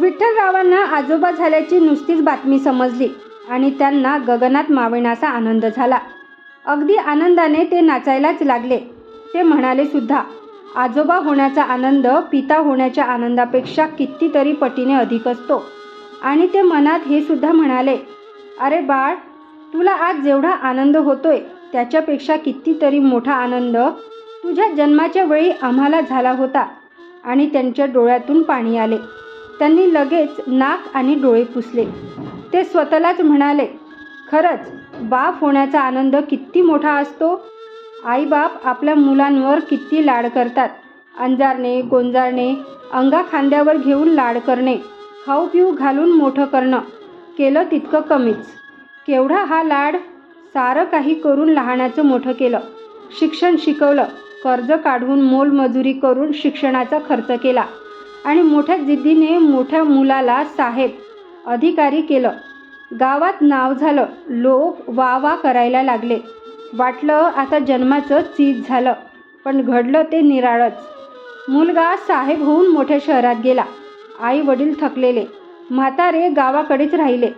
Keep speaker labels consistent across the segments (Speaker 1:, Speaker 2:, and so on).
Speaker 1: विठ्ठलरावांना आजोबा झाल्याची नुसतीच बातमी समजली आणि त्यांना गगनात मावेनासा आनंद झाला. अगदी आनंदाने ते नाचायलाच लागले. ते म्हणाले सुद्धा आजोबा होण्याचा आनंद पिता होण्याच्या आनंदापेक्षा कितीतरी पटीने अधिक असतो. आणि ते मनात हे सुद्धा म्हणाले अरे बाळ तुला आज जेवढा आनंद होतोय त्याच्यापेक्षा कितीतरी मोठा आनंद तुझ्या जन्माच्या वेळी आम्हाला झाला होता. आणि त्यांच्या डोळ्यातून पाणी आले. त्यांनी लगेच नाक आणि डोळे पुसले. ते स्वतःलाच म्हणाले खरंच बाप होण्याचा आनंद किती मोठा असतो. आईबाप आपल्या मुलांवर किती लाड करतात. अंजारणे गोंजारणे अंगा खांद्यावर घेऊन लाड करणे खाऊ पिऊ घालून मोठं करणं केलं तितकं कमीच. केवढा हा लाड सारं काही करून लहानाचं मोठं केलं. शिक्षण शिकवलं कर्ज काढून मोलमजुरी करून शिक्षणाचा खर्च केला. आणि मोठ्या जिद्दीने मोठ्या मुलाला साहेब अधिकारी केलं. गावात नाव झालं. लोक वा वा करायला लागले. वाटलं आता जन्माचं चीज झालं पण घडलं ते निराळच. मुलगा साहेब होऊन मोठ्या शहरात गेला. आई वडील थकलेले. म्हातारे गावाकडेच राहिले.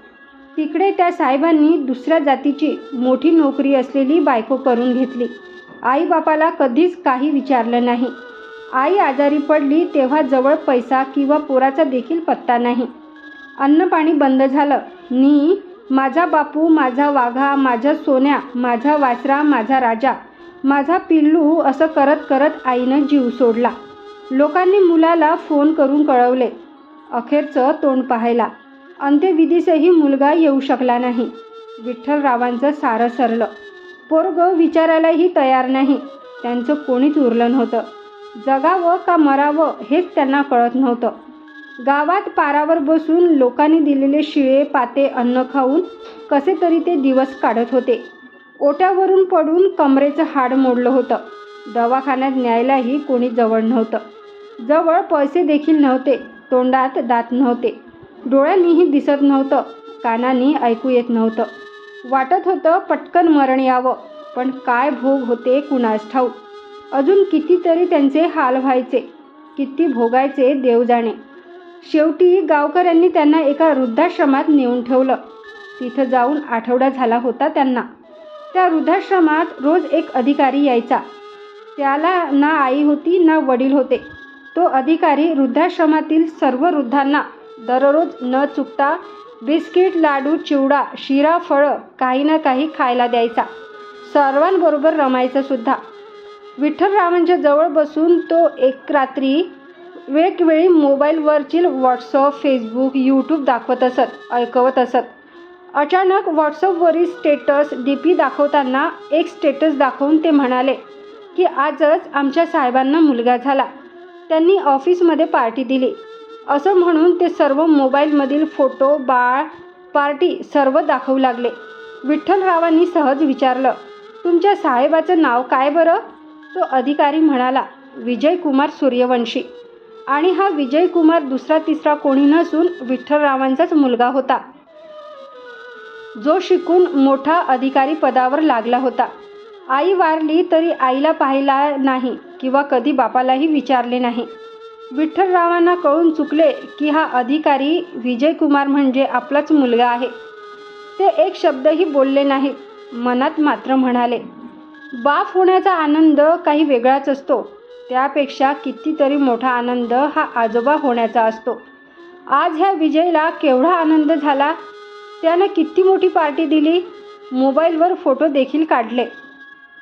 Speaker 1: तिकडे त्या साहेबांनी दुसऱ्या जातीची मोठी नोकरी असलेली बायको करून घेतली. आईबापाला कधीच काही विचारलं नाही. आई आजारी पडली तेव्हा जवळ पैसा किंवा पोराचा देखील पत्ता नाही. अन्नपाणी बंद झालं. नी माझा बापू माझा वाघा माझ्या सोन्या माझा वासरा माझा राजा माझा पिल्लू असं करत करत आईनं जीव सोडला. लोकांनी मुलाला फोन करून कळवले. अखेरचं तोंड पाहायला. अंत्यविधीसही मुलगा येऊ शकला नाही. विठ्ठलरावांचं सारं सरलं. पोरग विचारायलाही तयार नाही. त्यांचं कोणीच उरलं नव्हतं. जगावं का मरावं हेच त्यांना कळत नव्हतं. गावात पारावर बसून लोकांनी दिलेले शिळे पाते अन्न खाऊन कसे तरी ते दिवस काढत होते. ओट्यावरून पडून कमरेचं हाड मोडलं होतं. दवाखान्यात न्यायलाही कोणी जवळ नव्हतं. जवळ पैसे देखील नव्हते तोंडात दात नव्हते. डोळ्यांनीही दिसत नव्हतं कानांनी ऐकू येत नव्हतं. वाटत होतं पटकन मरण यावं पण काय भोग होते कुणास ठाऊक? अजून कितीतरी त्यांचे हाल व्हायचे किती भोगायचे देव जाणे. शेवटी गावकऱ्यांनी त्यांना एका वृद्धाश्रमात नेऊन ठेवलं. तिथं जाऊन आठवडा झाला होता त्यांना. त्या वृद्धाश्रमात रोज एक अधिकारी यायचा. त्याला ना आई होती ना वडील होते. तो अधिकारी वृद्धाश्रमातील सर्व वृद्धांना दररोज न चुकता बिस्किट लाडू चिवडा शिरा फळं काही ना काही खायला द्यायचा. सर्वांबरोबर रमायचं सुद्धा. विठ्ठलरावांच्या जवळ बसून तो एक रात्री वेगवेळी मोबाईलवरची व्हॉट्सअप फेसबुक यूट्यूब दाखवत असत ऐकवत असत. अचानक व्हॉट्सअपवरील स्टेटस डी पी दाखवताना एक स्टेटस दाखवून ते म्हणाले की आजच आमच्या साहेबांना मुलगा झाला. त्यांनी ऑफिसमध्ये पार्टी दिली. असं म्हणून ते सर्व मोबाईलमधील फोटो बाळ पार्टी सर्व दाखवू लागले. विठ्ठलरावांनी सहज विचारलं तुमच्या साहेबाचं नाव काय बरं? तो अधिकारी म्हणाला विजयकुमार सूर्यवंशी. आणि हा विजयकुमार दुसरा तिसरा कोणी नसून विठ्ठलरावांचाच मुलगा होता. जो शिकून मोठा अधिकारी पदावर लागला होता. आई वारली तरी आईला पाहिला नाही किंवा कधी बापालाही विचारले नाही. विठ्ठलरावांना कळून चुकले की हा अधिकारी विजयकुमार म्हणजे आपलाच मुलगा आहे. ते एक शब्दही बोलले नाहीत. मनात मात्र म्हणाले बाफ होण्याचा आनंद काही वेगळाच असतो. त्यापेक्षा कितीतरी मोठा आनंद हा आजोबा होण्याचा असतो. आज ह्या विजयला केवढा आनंद झाला? त्यानं किती मोठी पार्टी दिली? मोबाईलवर फोटो देखील काढले.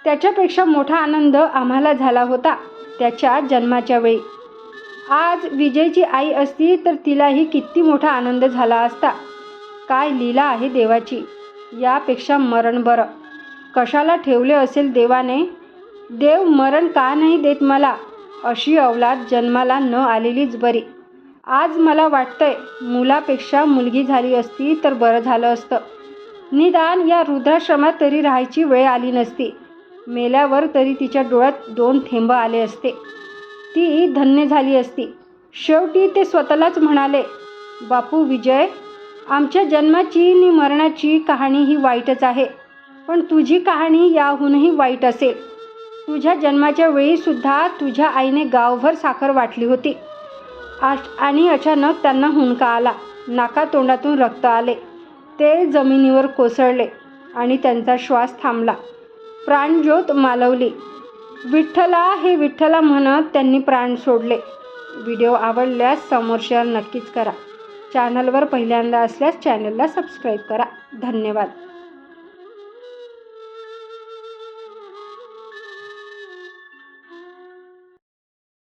Speaker 1: त्याच्यापेक्षा मोठा आनंद आम्हाला झाला होता त्याच्या जन्माच्या वेळी. आज विजयची आई असती तर तिलाही किती मोठा आनंद झाला असता. काय लीला आहे देवाची? यापेक्षा मरण बरं. कशाला ठेवले असेल देवाने? देव मरण का नाही देत मला? अशी अवलाद जन्माला न आलेलीच बरी. आज मला वाटतंय मुलापेक्षा मुलगी झाली असती तर बरं झालं असतं. निदान या रुद्राश्रमात तरी राहायची वेळ आली नसती. मेल्यावर तरी तिच्या डोळ्यात दोन थेंब आले असते. ती धन्य झाली असती. शेवटी ते स्वतःलाच म्हणाले बापू विजय आमच्या जन्माची आणि मरणाची कहाणी ही वाईटच आहे. पण तुझी कहाणी याहूनही वाईट असेल. तुझ्या जन्माच्या वेळीसुद्धा तुझ्या आईने गावभर साखर वाटली होती. आणि अचानक त्यांना हुंका आला. नाका तोंडातून रक्त आले. ते जमिनीवर कोसळले आणि त्यांचा श्वास थांबला. प्राणज्योत मालवली. विठ्ठला हे विठ्ठला म्हणत त्यांनी प्राण सोडले. व्हिडिओ आवडल्यास समोर शेअर नक्कीच करा. चॅनलवर पहिल्यांदा असल्यास चॅनलला सबस्क्राईब करा. धन्यवाद.